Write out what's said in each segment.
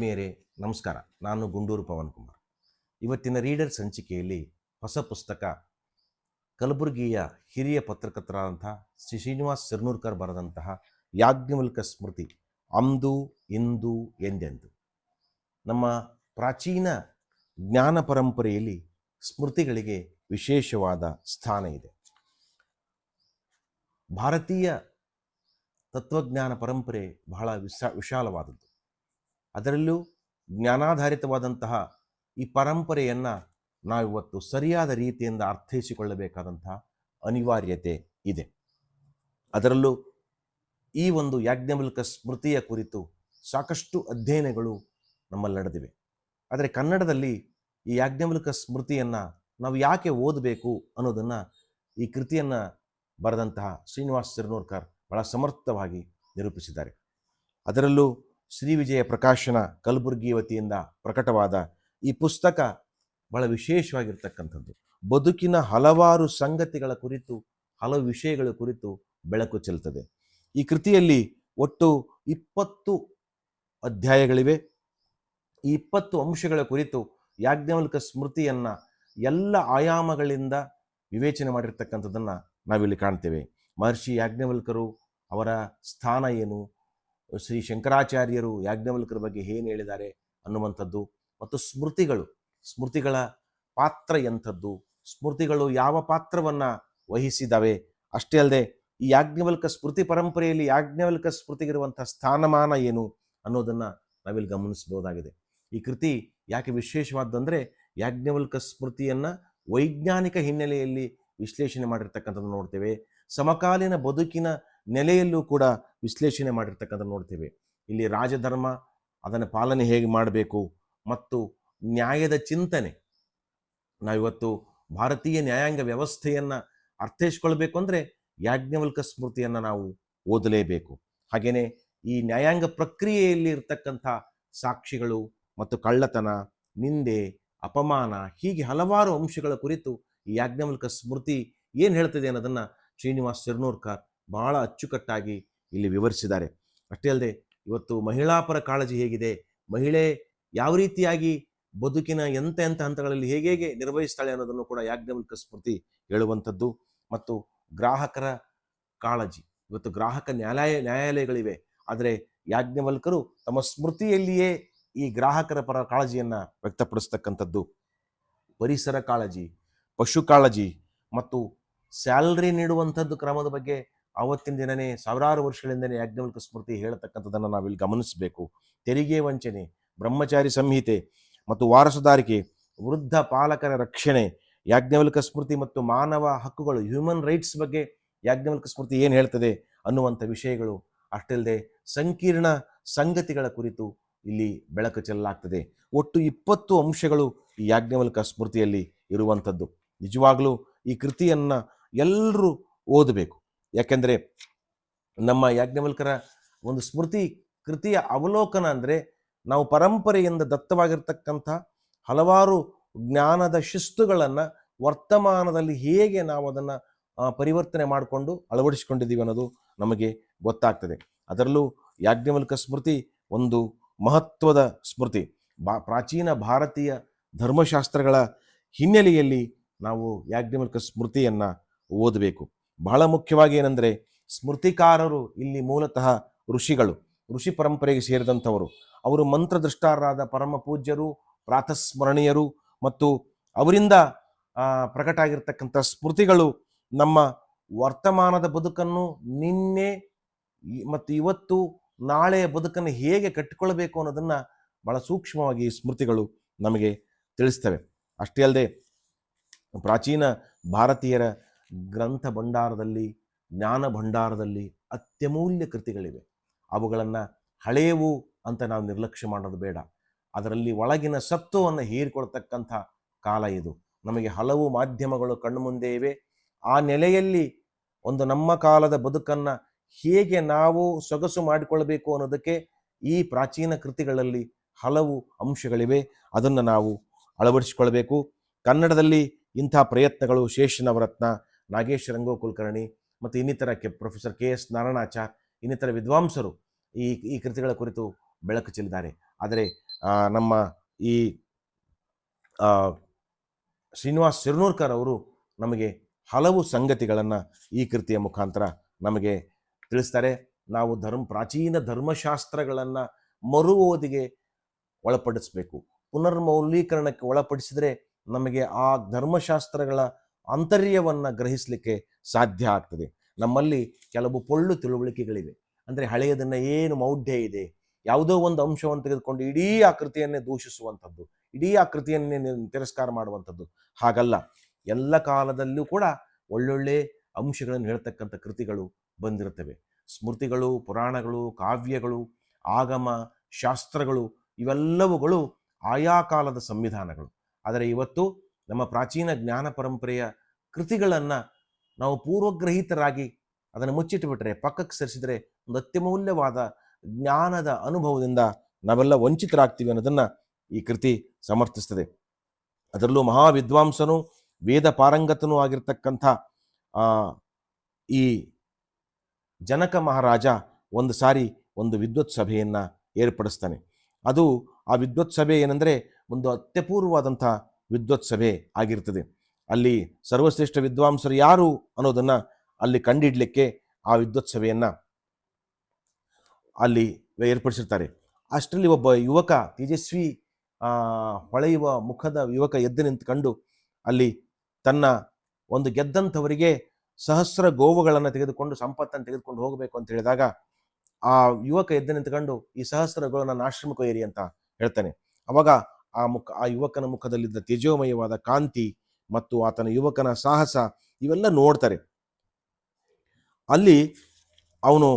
ಆತ್ಮೀಯರೇ, ನಮಸ್ಕಾರ. ನಾನು ಗುಂಡೂರು ಪವನ್ ಕುಮಾರ್ ಇವತ್ತಿನ ರೀಡರ್ ಸಂಚಿಕೆಯಲ್ಲಿ ಹೊಸ ಪುಸ್ತಕ ಕಲಬುರಗಿಯ ಹಿರಿಯ ಪತ್ರಕರ್ತರಾದಂತಹ ಶ್ರೀ ಶ್ರೀನಿವಾಸ್ ಸಿರ್ನೂರ್ಕರ್ ಬರೆದಂತಹ ಯಾಜ್ಞವಲ್ಕ ಸ್ಮೃತಿ ಅಂದು ಇಂದು ಎಂದೆಂದು. ನಮ್ಮ ಪ್ರಾಚೀನ ಜ್ಞಾನ ಪರಂಪರೆಯಲ್ಲಿ ಸ್ಮೃತಿಗಳಿಗೆ ವಿಶೇಷವಾದ ಸ್ಥಾನ ಇದೆ. ಭಾರತೀಯ ತತ್ವಜ್ಞಾನ ಪರಂಪರೆ ಬಹಳ ವಿಶಾ, ವಿಶಾಲವಾದದ್ದು. ಅದರಲ್ಲೂ ಜ್ಞಾನಾಧಾರಿತವಾದಂತಹ ಈ ಪರಂಪರೆಯನ್ನು ನಾವಿವತ್ತು ಸರಿಯಾದ ರೀತಿಯಿಂದ ಅರ್ಥೈಸಿಕೊಳ್ಳಬೇಕಾದಂತಹ ಅನಿವಾರ್ಯತೆ ಇದೆ. ಅದರಲ್ಲೂ ಈ ಒಂದು ಯಾಜ್ಞವಲ್ಕ ಸ್ಮೃತಿಯ ಕುರಿತು ಸಾಕಷ್ಟು ಅಧ್ಯಯನಗಳು ನಮ್ಮಲ್ಲಿ ನಡೆದಿವೆ ಆದರೆ ಕನ್ನಡದಲ್ಲಿ ಈ ಯಾಜ್ಞವಲ್ಕ ಸ್ಮೃತಿಯನ್ನು ನಾವು ಯಾಕೆ ಓದಬೇಕು ಅನ್ನೋದನ್ನು ಈ ಕೃತಿಯನ್ನು ಬರೆದಂತಹ ಶ್ರೀನಿವಾಸ್ ಸಿರ್ನೂರ್ಕರ್ ಬಹಳ ಸಮರ್ಥವಾಗಿ ನಿರೂಪಿಸಿದ್ದಾರೆ. ಅದರಲ್ಲೂ ಶ್ರೀ ವಿಜಯ ಪ್ರಕಾಶನ ಕಲಬುರಗಿ ವತಿಯಿಂದ ಪ್ರಕಟವಾದ ಈ ಪುಸ್ತಕ ಬಹಳ ವಿಶೇಷವಾಗಿರ್ತಕ್ಕಂಥದ್ದು. ಬದುಕಿನ ಹಲವಾರು ಸಂಗತಿಗಳ ಕುರಿತು, ಹಲವು ವಿಷಯಗಳ ಕುರಿತು ಬೆಳಕು ಚೆಲ್ತದೆ. ಈ ಕೃತಿಯಲ್ಲಿ ಒಟ್ಟು ಇಪ್ಪತ್ತು ಅಧ್ಯಾಯಗಳಿವೆ. ಈ ಇಪ್ಪತ್ತು ಅಂಶಗಳ ಕುರಿತು ಯಾಜ್ಞವಲ್ಕ ಸ್ಮೃತಿಯನ್ನ ಎಲ್ಲ ಆಯಾಮಗಳಿಂದ ವಿವೇಚನೆ ಮಾಡಿರ್ತಕ್ಕಂಥದ್ದನ್ನು ನಾವಿಲ್ಲಿ ಕಾಣ್ತೇವೆ. ಮಹರ್ಷಿ ಯಾಜ್ಞವಲ್ಕರು ಅವರ ಸ್ಥಾನ ಏನು? ಶ್ರೀ ಶಂಕರಾಚಾರ್ಯರು ಯಾಜ್ಞವಲ್ಕರ ಬಗ್ಗೆ ಏನು ಹೇಳಿದ್ದಾರೆ ಅನ್ನುವಂಥದ್ದು, ಮತ್ತು ಸ್ಮೃತಿಗಳು, ಸ್ಮೃತಿಗಳ ಪಾತ್ರ ಎಂಥದ್ದು, ಸ್ಮೃತಿಗಳು ಯಾವ ಪಾತ್ರವನ್ನು ವಹಿಸಿದವೆ, ಅಷ್ಟೇ ಅಲ್ಲದೆ ಈ ಯಾಜ್ಞವಲ್ಕ ಸ್ಮೃತಿ ಪರಂಪರೆಯಲ್ಲಿ ಯಾಜ್ಞವಲ್ಕ ಸ್ಮೃತಿಗಿರುವಂಥ ಸ್ಥಾನಮಾನ ಏನು ಅನ್ನೋದನ್ನು ನಾವಿಲ್ಲಿ ಗಮನಿಸಬಹುದಾಗಿದೆ. ಈ ಕೃತಿ ಯಾಕೆ ವಿಶೇಷವಾದ್ದಂದರೆ ಯಾಜ್ಞವಲ್ಕ ಸ್ಮೃತಿಯನ್ನು ವೈಜ್ಞಾನಿಕ ಹಿನ್ನೆಲೆಯಲ್ಲಿ ವಿಶ್ಲೇಷಣೆ ಮಾಡಿರ್ತಕ್ಕಂಥದ್ದು ನೋಡ್ತೇವೆ. ಸಮಕಾಲೀನ ಬದುಕಿನ ನೆಲೆಯಲ್ಲೂ ಕೂಡ ವಿಶ್ಲೇಷಣೆ ಮಾಡಿರ್ತಕ್ಕಂಥ ನೋಡ್ತೇವೆ. ಇಲ್ಲಿ ರಾಜಧರ್ಮ, ಅದನ್ನು ಪಾಲನೆ ಹೇಗೆ ಮಾಡಬೇಕು ಮತ್ತು ನ್ಯಾಯದ ಚಿಂತನೆ. ನಾವಿವತ್ತು ಭಾರತೀಯ ನ್ಯಾಯಾಂಗ ವ್ಯವಸ್ಥೆಯನ್ನು ಅರ್ಥೈಸ್ಕೊಳ್ಬೇಕು ಅಂದರೆ ಯಾಜ್ಞವಲ್ಕ ಸ್ಮೃತಿಯನ್ನು ನಾವು ಓದಲೇಬೇಕು. ಹಾಗೆಯೇ ಈ ನ್ಯಾಯಾಂಗ ಪ್ರಕ್ರಿಯೆಯಲ್ಲಿ ಇರ್ತಕ್ಕಂಥ ಸಾಕ್ಷಿಗಳು ಮತ್ತು ಕಳ್ಳತನ, ನಿಂದೆ, ಅಪಮಾನ ಹೀಗೆ ಹಲವಾರು ಅಂಶಗಳ ಕುರಿತು ಈ ಯಾಜ್ಞವಲ್ಕ ಸ್ಮೃತಿ ಏನು ಹೇಳ್ತದೆ ಅನ್ನೋದನ್ನು ಶ್ರೀನಿವಾಸ್ ಸಿರ್ನೂರ್ಕರ್ ಬಹಳ ಅಚ್ಚುಕಟ್ಟಾಗಿ ಇಲ್ಲಿ ವಿವರಿಸಿದ್ದಾರೆ. ಅಷ್ಟೇ ಅಲ್ಲದೆ ಇವತ್ತು ಮಹಿಳಾ ಪರ ಕಾಳಜಿ ಹೇಗಿದೆ? ಮಹಿಳೆ ಯಾವ ರೀತಿಯಾಗಿ ಬದುಕಿನ ಎಂತ ಎಂಥ ಹಂತಗಳಲ್ಲಿ ಹೇಗೆ ಹೇಗೆ ನಿರ್ವಹಿಸ್ತಾಳೆ ಅನ್ನೋದನ್ನು ಕೂಡ ಯಾಜ್ಞವಲ್ಕ ಸ್ಮೃತಿ ಹೇಳುವಂಥದ್ದು. ಮತ್ತು ಗ್ರಾಹಕರ ಕಾಳಜಿ. ಇವತ್ತು ಗ್ರಾಹಕ ನ್ಯಾಯಾಲಯ, ನ್ಯಾಯಾಲಯಗಳಿವೆ. ಆದರೆ ಯಾಜ್ಞವಲ್ಕರು ತಮ್ಮ ಸ್ಮೃತಿಯಲ್ಲಿಯೇ ಈ ಗ್ರಾಹಕರ ಪರ ಕಾಳಜಿಯನ್ನು ವ್ಯಕ್ತಪಡಿಸ್ತಕ್ಕಂಥದ್ದು. ಪರಿಸರ ಕಾಳಜಿ, ಪಶು ಕಾಳಜಿ ಮತ್ತು ಸ್ಯಾಲ್ರಿ ನೀಡುವಂಥದ್ದು ಕ್ರಮದ ಬಗ್ಗೆ ಆವತ್ತಿನ ದಿನನೇ ಸಾವಿರಾರು ವರ್ಷಗಳಿಂದನೇ ಯಾಜ್ಞವಲ್ಕ ಸ್ಮೃತಿ ಹೇಳತಕ್ಕಂಥದ್ದನ್ನು ನಾವಿಲ್ಲಿ ಗಮನಿಸಬೇಕು. ತೆರಿಗೆ ವಂಚನೆ, ಬ್ರಹ್ಮಚಾರಿ ಸಂಹಿತೆ ಮತ್ತು ವಾರಸುದಾರಿಕೆ, ವೃದ್ಧ ಪಾಲಕರ ರಕ್ಷಣೆ, ಯಾಜ್ಞವಲ್ಕ ಸ್ಮೃತಿ ಮತ್ತು ಮಾನವ ಹಕ್ಕುಗಳು ಹ್ಯೂಮನ್ ರೈಟ್ಸ್ ಬಗ್ಗೆ ಯಾಜ್ಞವಲ್ಕ ಸ್ಮೃತಿ ಏನು ಹೇಳ್ತದೆ ಅನ್ನುವಂಥ ವಿಷಯಗಳು ಅಷ್ಟಲ್ಲದೆ ಸಂಕೀರ್ಣ ಸಂಗತಿಗಳ ಕುರಿತು ಇಲ್ಲಿ ಬೆಳಕು ಚೆಲ್ಲಾಗ್ತದೆ. ಒಟ್ಟು ಇಪ್ಪತ್ತು ಅಂಶಗಳು ಈ ಯಾಜ್ಞವಲ್ಕ ಸ್ಮೃತಿಯಲ್ಲಿ ಇರುವಂಥದ್ದು. ನಿಜವಾಗಲೂ ಈ ಕೃತಿಯನ್ನು ಎಲ್ಲರೂ ಓದಬೇಕು. ಯಾಕೆಂದರೆ ನಮ್ಮ ಯಾಜ್ಞವಲ್ಕರ ಒಂದು ಸ್ಮೃತಿ ಕೃತಿಯ ಅವಲೋಕನ ಅಂದರೆ ನಾವು ಪರಂಪರೆಯಿಂದ ದತ್ತವಾಗಿರ್ತಕ್ಕಂಥ ಹಲವಾರು ಜ್ಞಾನದ ಶಿಸ್ತುಗಳನ್ನು ವರ್ತಮಾನದಲ್ಲಿ ಹೇಗೆ ನಾವು ಅದನ್ನು ಪರಿವರ್ತನೆ ಮಾಡಿಕೊಂಡು ಅಳವಡಿಸಿಕೊಂಡಿದ್ದೀವಿ ಅನ್ನೋದು ನಮಗೆ ಗೊತ್ತಾಗ್ತದೆ. ಅದರಲ್ಲೂ ಯಾಜ್ಞವಲ್ಕ ಸ್ಮೃತಿ ಒಂದು ಮಹತ್ವದ ಸ್ಮೃತಿ. ಬಾ, ಪ್ರಾಚೀನ ಭಾರತೀಯ ಧರ್ಮಶಾಸ್ತ್ರಗಳ ಹಿನ್ನೆಲೆಯಲ್ಲಿ ನಾವು ಯಾಜ್ಞವಲ್ಕ ಸ್ಮೃತಿಯನ್ನು ಓದಬೇಕು. ಬಹಳ ಮುಖ್ಯವಾಗಿ ಏನಂದರೆ ಸ್ಮೃತಿಕಾರರು ಇಲ್ಲಿ ಮೂಲತಃ ಋಷಿಗಳು, ಋಷಿ ಪರಂಪರೆಗೆ ಸೇರಿದಂಥವರು. ಅವರು ಮಂತ್ರದೃಷ್ಟಾರರಾದ ಪರಮ ಪೂಜ್ಯರು, ಪ್ರಾತಸ್ಮರಣೀಯರು ಮತ್ತು ಅವರಿಂದ ಪ್ರಕಟ ಆಗಿರ್ತಕ್ಕಂಥ ಸ್ಮೃತಿಗಳು ನಮ್ಮ ವರ್ತಮಾನದ ಬದುಕನ್ನು ನಿನ್ನೆ ಮತ್ತು ಇವತ್ತು ನಾಳೆಯ ಬದುಕನ್ನು ಹೇಗೆ ಕಟ್ಟಿಕೊಳ್ಬೇಕು ಅನ್ನೋದನ್ನು ಬಹಳ ಸೂಕ್ಷ್ಮವಾಗಿ ಸ್ಮೃತಿಗಳು ನಮಗೆ ತಿಳಿಸ್ತವೆ. ಅಷ್ಟೇ ಅಲ್ಲದೆ ಪ್ರಾಚೀನ ಭಾರತೀಯರ ಗ್ರಂಥ ಭಂಡಾರದಲ್ಲಿ, ಜ್ಞಾನ ಭಂಡಾರದಲ್ಲಿ ಅತ್ಯಮೂಲ್ಯ ಕೃತಿಗಳಿವೆ. ಅವುಗಳನ್ನು ಹಳೆಯವು ಅಂತ ನಾವು ನಿರ್ಲಕ್ಷ್ಯ ಮಾಡೋದು ಬೇಡ. ಅದರಲ್ಲಿ ಒಳಗಿನ ಸತ್ವವನ್ನು ಹೀರಿಕೊಳ್ತಕ್ಕಂಥ ಕಾಲ ಇದು. ನಮಗೆ ಹಲವು ಮಾಧ್ಯಮಗಳು ಕಣ್ಣು ಮುಂದೆ ಇವೆ ಆ ನೆಲೆಯಲ್ಲಿ ಒಂದು ನಮ್ಮ ಕಾಲದ ಬದುಕನ್ನು ಹೇಗೆ ನಾವು ಸೊಗಸು ಮಾಡಿಕೊಳ್ಬೇಕು ಅನ್ನೋದಕ್ಕೆ ಈ ಪ್ರಾಚೀನ ಕೃತಿಗಳಲ್ಲಿ ಹಲವು ಅಂಶಗಳಿವೆ. ಅದನ್ನು ನಾವು ಅಳವಡಿಸಿಕೊಳ್ಬೇಕು. ಕನ್ನಡದಲ್ಲಿ ಇಂಥ ಪ್ರಯತ್ನಗಳು ಶೇಷನವರತ್ನ ನಾಗೇಶ್ ರಂಗೋ ಕುಲಕರ್ಣಿ ಮತ್ತು ಇನ್ನಿತರ ಕೆ ಪ್ರೊಫೆಸರ್ ಕೆ ಎಸ್ ನಾರಾಯಣಾಚಾರ್, ಇನ್ನಿತರ ವಿದ್ವಾಂಸರು ಈ ಈ ಕೃತಿಗಳ ಕುರಿತು ಬೆಳಕು ಚೆಲ್ಲಿದ್ದಾರೆ. ಆದರೆ ನಮ್ಮ ಈ ಶ್ರೀನಿವಾಸ್ ಶಿರ್ನೂರ್ಕರ್ ಅವರು ನಮಗೆ ಹಲವು ಸಂಗತಿಗಳನ್ನು ಈ ಕೃತಿಯ ಮುಖಾಂತರ ನಮಗೆ ತಿಳಿಸ್ತಾರೆ. ನಾವು ಧರ್ಮ, ಪ್ರಾಚೀನ ಧರ್ಮಶಾಸ್ತ್ರಗಳನ್ನು ಮರು ಓದಿಗೆ ಒಳಪಡಿಸಬೇಕು. ಪುನರ್ಮೌಲ್ಯೀಕರಣಕ್ಕೆ ಒಳಪಡಿಸಿದರೆ ನಮಗೆ ಆ ಧರ್ಮಶಾಸ್ತ್ರಗಳ ಆಂತರ್ಯವನ್ನು ಗ್ರಹಿಸಲಿಕ್ಕೆ ಸಾಧ್ಯ ಆಗ್ತದೆ. ನಮ್ಮಲ್ಲಿ ಕೆಲವು ಪೊಳ್ಳು ತಿಳುವಳಿಕೆಗಳಿವೆ. ಅಂದರೆ ಹಳೆಯದನ್ನು ಏನು ಮೌಢ್ಯ ಇದೆ, ಯಾವುದೋ ಒಂದು ಅಂಶವನ್ನು ತೆಗೆದುಕೊಂಡು ಇಡೀ ಆಕೃತಿಯನ್ನೇ ಕೃತಿಯನ್ನೇ ದೂಷಿಸುವಂಥದ್ದು, ಇಡೀ ಆಕೃತಿಯನ್ನೇ ತಿರಸ್ಕಾರ ಮಾಡುವಂಥದ್ದು ಹಾಗಲ್ಲ. ಎಲ್ಲ ಕಾಲದಲ್ಲೂ ಕೂಡ ಒಳ್ಳೊಳ್ಳೆ ಅಂಶಗಳನ್ನು ಹೇಳ್ತಕ್ಕಂಥ ಕೃತಿಗಳು ಬಂದಿರುತ್ತವೆ. ಸ್ಮೃತಿಗಳು, ಪುರಾಣಗಳು, ಕಾವ್ಯಗಳು, ಆಗಮ, ಶಾಸ್ತ್ರಗಳು, ಇವೆಲ್ಲವುಗಳು ಆಯಾ ಕಾಲದ ಸಂವಿಧಾನಗಳು. ಆದರೆ ಇವತ್ತು ನಮ್ಮ ಪ್ರಾಚೀನ ಜ್ಞಾನ ಪರಂಪರೆಯ ಕೃತಿಗಳನ್ನು ನಾವು ಪೂರ್ವಗ್ರಹಿತರಾಗಿ ಅದನ್ನು ಮುಚ್ಚಿಟ್ಟುಬಿಟ್ರೆ ಪಕ್ಕಕ್ಕೆ ಸರಿಸಿದರೆ ಒಂದು ಅತ್ಯಮೂಲ್ಯವಾದ ಜ್ಞಾನದ ಅನುಭವದಿಂದ ನಾವೆಲ್ಲ ವಂಚಿತರಾಗ್ತೀವಿ ಅನ್ನೋದನ್ನು ಈ ಕೃತಿ ಸಮರ್ಥಿಸ್ತದೆ. ಅದರಲ್ಲೂ ಮಹಾವಿದ್ವಾಂಸನು, ವೇದ ಪಾರಂಗತನೂ ಆಗಿರ್ತಕ್ಕಂಥ ಈ ಜನಕ ಮಹಾರಾಜ ಒಂದು ಸಾರಿ ಒಂದು ವಿದ್ವತ್ ಸಭೆಯನ್ನು ಏರ್ಪಡಿಸ್ತಾನೆ. ಅದು ಆ ವಿದ್ವತ್ ಸಭೆ ಏನಂದರೆ ಒಂದು ಅತ್ಯಪೂರ್ವವಾದಂಥ ವಿದ್ವತ್ ಸಭೆ ಆಗಿರ್ತದೆ. ಅಲ್ಲಿ ಸರ್ವಶ್ರೇಷ್ಠ ವಿದ್ವಾಂಸರು ಯಾರು ಅನ್ನೋದನ್ನು ಅಲ್ಲಿ ಕಂಡಿಡ್ಲಿಕ್ಕೆ ಆ ವಿದ್ವತ್ ಸಭೆಯನ್ನು ಅಲ್ಲಿ ಏರ್ಪಡಿಸಿರ್ತಾರೆ. ಅಷ್ಟರಲ್ಲಿ ಒಬ್ಬ ಯುವಕ, ತೇಜಸ್ವಿ ಹೊಳೆಯುವ ಮುಖದ ಯುವಕ ಎದ್ದು ನಿಂತ್ಕೊಂಡು ಅಲ್ಲಿ ತನ್ನ ಒಂದು ಗೆದ್ದಂಥವರಿಗೆ ಸಹಸ್ರ ಗೋವುಗಳನ್ನು ತೆಗೆದುಕೊಂಡು ಸಂಪತ್ತನ್ನು ತೆಗೆದುಕೊಂಡು ಹೋಗಬೇಕು ಅಂತ ಹೇಳಿದಾಗ ಆ ಯುವಕ ಎದ್ದು ನಿಂತ್ಕೊಂಡು ಈ ಸಹಸ್ರ ನನ್ನ ಆಶ್ರಮಕ್ಕೆ ಏರಿ ಅಂತ ಹೇಳ್ತಾನೆ. ಅವಾಗ ಆ ಮುಖ, ಆ ಯುವಕನ ಮುಖದಲ್ಲಿದ್ದ ತೇಜೋಮಯವಾದ ಕಾಂತಿ ಮತ್ತು ಆತನ ಯುವಕನ ಸಾಹಸ ಇವೆಲ್ಲ ನೋಡ್ತಾರೆ. ಅಲ್ಲಿ ಅವನು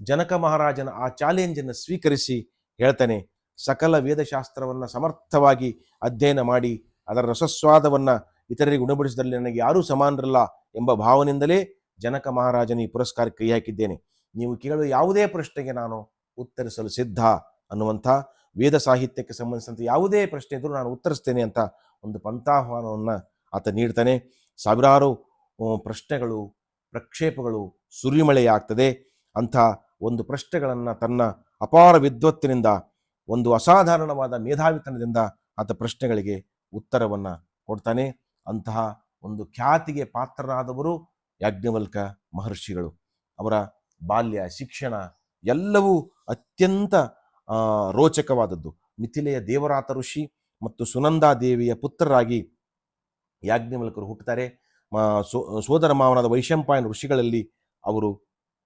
ಜನಕ ಮಹಾರಾಜನ ಆ ಚಾಲೆಂಜನ್ನು ಸ್ವೀಕರಿಸಿ ಹೇಳ್ತಾನೆ, ಸಕಲ ವೇದಶಾಸ್ತ್ರವನ್ನು ಸಮರ್ಥವಾಗಿ ಅಧ್ಯಯನ ಮಾಡಿ, ಅದರ ರಸಸ್ವಾದವನ್ನು ಇತರರಿಗೆ ಉಣಬಡಿಸಿದಲ್ಲಿ ನನಗೆ ಯಾರೂ ಸಮಾನರಲ್ಲ ಎಂಬ ಭಾವನೆಯಿಂದಲೇ ಜನಕ ಮಹಾರಾಜನ ಈ ಪುರಸ್ಕಾರಕ್ಕೆ ಕೈ ಹಾಕಿದ್ದೇನೆ ನೀವು ಕೇಳುವ ಯಾವುದೇ ಪ್ರಶ್ನೆಗೆ ನಾನು ಉತ್ತರಿಸಲು ಸಿದ್ಧ ಅನ್ನುವಂಥ ವೇದ ಸಾಹಿತ್ಯಕ್ಕೆ ಸಂಬಂಧಿಸಿದಂತೆ ಯಾವುದೇ ಪ್ರಶ್ನೆ ಇದ್ರೂ ನಾನು ಉತ್ತರಿಸ್ತೇನೆ ಅಂತ ಒಂದು ಪಂಥಾಹ್ವಾನವನ್ನು ಆತ ನೀಡ್ತಾನೆ. ಸಾವಿರಾರು ಪ್ರಶ್ನೆಗಳು, ಪ್ರಕ್ಷೇಪಗಳು ಸುರಿಮಳೆಯಾಗ್ತದೆ. ಅಂಥ ಒಂದು ಪ್ರಶ್ನೆಗಳನ್ನು ತನ್ನ ಅಪಾರ ವಿದ್ವತ್ತಿನಿಂದ, ಒಂದು ಅಸಾಧಾರಣವಾದ ಮೇಧಾವಿತನದಿಂದ ಆತ ಪ್ರಶ್ನೆಗಳಿಗೆ ಉತ್ತರವನ್ನು ಕೊಡ್ತಾನೆ. ಅಂತಹ ಒಂದು ಖ್ಯಾತಿಗೆ ಪಾತ್ರರಾದವರು ಯಾಜ್ಞವಲ್ಕ ಮಹರ್ಷಿಗಳು. ಅವರ ಬಾಲ್ಯ, ಶಿಕ್ಷಣ ಎಲ್ಲವೂ ಅತ್ಯಂತ ರೋಚಕವಾದದ್ದು. ಮಿಥಿಲೆಯ ದೇವರಾತ ಋಷಿ ಮತ್ತು ಸುನಂದಾ ದೇವಿಯ ಪುತ್ರರಾಗಿ ಯಾಜ್ಞವಲ್ಕರು ಹುಟ್ಟುತ್ತಾರೆ. ಸೋದರ ಮಾವನಾದ ವೈಶಂಪಾಯನ ಋಷಿಗಳಲ್ಲಿ ಅವರು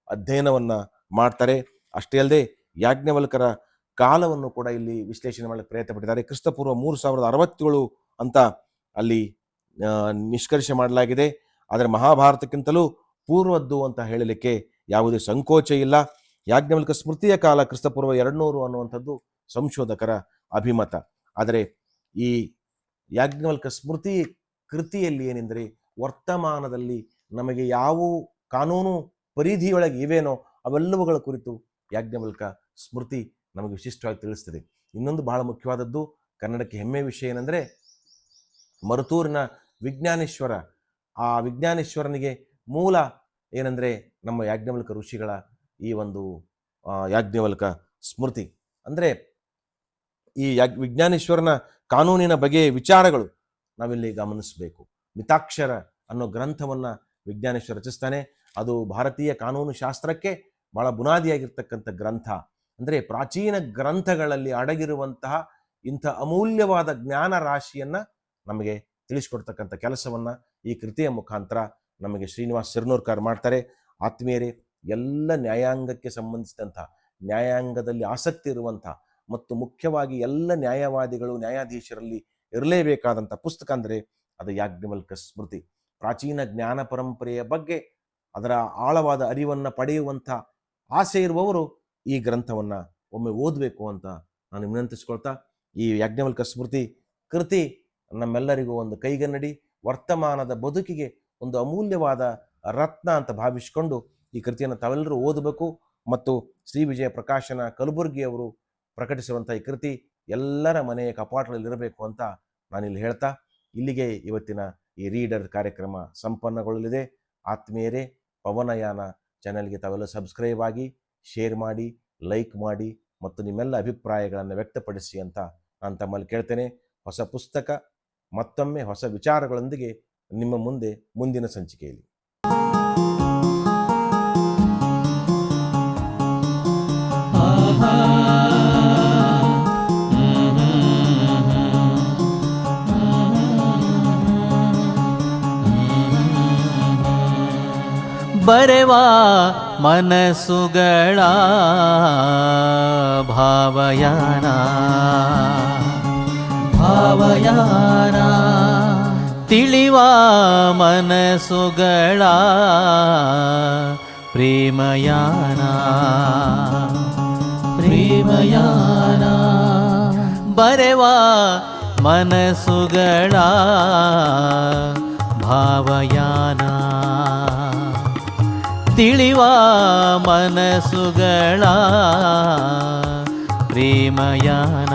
ಅಧ್ಯಯನವನ್ನು ಮಾಡ್ತಾರೆ. ಅಷ್ಟೇ ಅಲ್ಲದೆ ಯಾಜ್ಞವಲ್ಕರ ಕಾಲವನ್ನು ಕೂಡ ಇಲ್ಲಿ ವಿಶ್ಲೇಷಣೆ ಮಾಡಲಿಕ್ಕೆ ಪ್ರಯತ್ನ ಪಟ್ಟಿದ್ದಾರೆ. ಕ್ರಿಸ್ತಪೂರ್ವ ಮೂರು ಸಾವಿರದ ಅರವತ್ತೇಳು ಅಂತ ಅಲ್ಲಿ ನಿಷ್ಕರ್ಷ ಮಾಡಲಾಗಿದೆ. ಆದರೆ ಮಹಾಭಾರತಕ್ಕಿಂತಲೂ ಪೂರ್ವದ್ದು ಅಂತ ಹೇಳಲಿಕ್ಕೆ ಯಾವುದೇ ಸಂಕೋಚ ಇಲ್ಲ. ಯಾಜ್ಞವಲ್ಕ ಸ್ಮೃತಿಯ ಕಾಲ ಕ್ರಿಸ್ತಪೂರ್ವ ಎರಡುನೂರು ಅನ್ನುವಂಥದ್ದು ಸಂಶೋಧಕರ ಅಭಿಮತ. ಆದರೆ ಈ ಯಾಜ್ಞವಲ್ಕ ಸ್ಮೃತಿ ಕೃತಿಯಲ್ಲಿ ಏನೆಂದರೆ ವರ್ತಮಾನದಲ್ಲಿ ನಮಗೆ ಯಾವ ಕಾನೂನು ಪರಿಧಿಯೊಳಗೆ ಇವೇನೋ ಅವೆಲ್ಲವುಗಳ ಕುರಿತು ಯಾಜ್ಞವಲ್ಕ ಸ್ಮೃತಿ ನಮಗೆ ವಿಶಿಷ್ಟವಾಗಿ ತಿಳಿಸ್ತದೆ. ಇನ್ನೊಂದು ಬಹಳ ಮುಖ್ಯವಾದದ್ದು ಕನ್ನಡಕ್ಕೆ ಹೆಮ್ಮೆ ವಿಷಯ ಏನೆಂದರೆ ಮರುತೂರಿನ ವಿಜ್ಞಾನೇಶ್ವರ. ಆ ವಿಜ್ಞಾನೇಶ್ವರನಿಗೆ ಮೂಲ ಏನಂದರೆ ನಮ್ಮ ಯಾಜ್ಞವಲ್ಕ ಋಷಿಗಳ ಈ ಒಂದು ಯಾಜ್ಞವಲ್ಕ ಸ್ಮೃತಿ. ಅಂದರೆ ಈ ಯಾಗ್ ವಿಜ್ಞಾನೇಶ್ವರನ ಕಾನೂನಿನ ಬಗೆಯ ವಿಚಾರಗಳು ನಾವಿಲ್ಲಿ ಗಮನಿಸಬೇಕು. ಮಿತಾಕ್ಷರ ಅನ್ನೋ ಗ್ರಂಥವನ್ನು ವಿಜ್ಞಾನೇಶ್ವರ ರಚಿಸ್ತಾನೆ. ಅದು ಭಾರತೀಯ ಕಾನೂನು ಶಾಸ್ತ್ರಕ್ಕೆ ಬಹಳ ಬುನಾದಿಯಾಗಿರ್ತಕ್ಕಂಥ ಗ್ರಂಥ. ಅಂದರೆ ಪ್ರಾಚೀನ ಗ್ರಂಥಗಳಲ್ಲಿ ಅಡಗಿರುವಂತಹ ಇಂಥ ಅಮೂಲ್ಯವಾದ ಜ್ಞಾನ ರಾಶಿಯನ್ನು ನಮಗೆ ತಿಳಿಸ್ಕೊಡ್ತಕ್ಕಂಥ ಕೆಲಸವನ್ನು ಈ ಕೃತಿಯ ಮುಖಾಂತರ ನಮಗೆ ಶ್ರೀನಿವಾಸ್ ಸಿರ್ನೂರ್ಕರ್ ಮಾಡ್ತಾರೆ. ಆತ್ಮೀಯರೇ ಎಲ್ಲ ನ್ಯಾಯಾಂಗಕ್ಕೆ ಸಂಬಂಧಿಸಿದಂಥ, ನ್ಯಾಯಾಂಗದಲ್ಲಿ ಆಸಕ್ತಿ ಇರುವಂಥ ಮತ್ತು ಮುಖ್ಯವಾಗಿ ಎಲ್ಲ ನ್ಯಾಯವಾದಿಗಳು ನ್ಯಾಯಾಧೀಶರಲ್ಲಿ ಇರಲೇಬೇಕಾದಂಥ ಪುಸ್ತಕ ಅಂದರೆ ಅದು ಯಾಜ್ಞವಲ್ಕ ಸ್ಮೃತಿ. ಪ್ರಾಚೀನ ಜ್ಞಾನ ಪರಂಪರೆಯ ಬಗ್ಗೆ ಅದರ ಆಳವಾದ ಅರಿವನ್ನು ಪಡೆಯುವಂಥ ಆಸೆ ಇರುವವರು ಈ ಗ್ರಂಥವನ್ನು ಒಮ್ಮೆ ಓದಬೇಕು ಅಂತ ನಾನು ವಿನಂತಿಸ್ಕೊಳ್ತಾ, ಈ ಯಾಜ್ಞವಲ್ಕ ಸ್ಮೃತಿ ಕೃತಿ ನಮ್ಮೆಲ್ಲರಿಗೂ ಒಂದು ಕೈಗನ್ನಡಿ, ವರ್ತಮಾನದ ಬದುಕಿಗೆ ಒಂದು ಅಮೂಲ್ಯವಾದ ರತ್ನ ಅಂತ ಭಾವಿಸಿಕೊಂಡು ಈ ಕೃತಿಯನ್ನು ತಾವೆಲ್ಲರೂ ಓದಬೇಕು ಮತ್ತು ಶ್ರೀ ವಿಜಯ ಪ್ರಕಾಶನ ಕಲಬುರ್ಗಿಯವರು ಪ್ರಕಟಿಸಿರುವಂಥ ಈ ಕೃತಿ ಎಲ್ಲರ ಮನೆಯ ಕಪಾಟಗಳಲ್ಲಿರಬೇಕು ಅಂತ ನಾನಿಲ್ಲಿ ಹೇಳ್ತಾ, ಇಲ್ಲಿಗೆ ಇವತ್ತಿನ ಈ ರೀಡರ್ ಕಾರ್ಯಕ್ರಮ ಸಂಪನ್ನಗೊಳ್ಳಲಿದೆ. ಆತ್ಮೀಯರೇ, ಪವನಯಾನ ಚಾನೆಲ್ಗೆ ತಾವೆಲ್ಲ ಸಬ್ಸ್ಕ್ರೈಬ್ ಆಗಿ, ಶೇರ್ ಮಾಡಿ, ಲೈಕ್ ಮಾಡಿ ಮತ್ತು ನಿಮ್ಮೆಲ್ಲ ಅಭಿಪ್ರಾಯಗಳನ್ನು ವ್ಯಕ್ತಪಡಿಸಿ ಅಂತ ನಾನು ತಮ್ಮಲ್ಲಿ ಕೇಳ್ತೇನೆ. ಹೊಸ ಪುಸ್ತಕ, ಮತ್ತೊಮ್ಮೆ ಹೊಸ ವಿಚಾರಗಳೊಂದಿಗೆ ನಿಮ್ಮ ಮುಂದೆ ಮುಂದಿನ ಸಂಚಿಕೆಯಲ್ಲಿ. ಬರೆವ ಮನಸ್ಸುಗಳ ಭಾವಯಾನ. ಭಾವಯಾನ. ತಿಳಿವ ಮನಸ್ಸುಗಳ ಪ್ರೇಮಯಾನ. ಪ್ರೇಮಯಾನ. ಬರೆವ ಮನಸ್ಸುಗಳ ಭಾವಯಾನ. ತಿಳಿವಾ ಮನಸುಗಳ ಪ್ರೇಮಯಾನ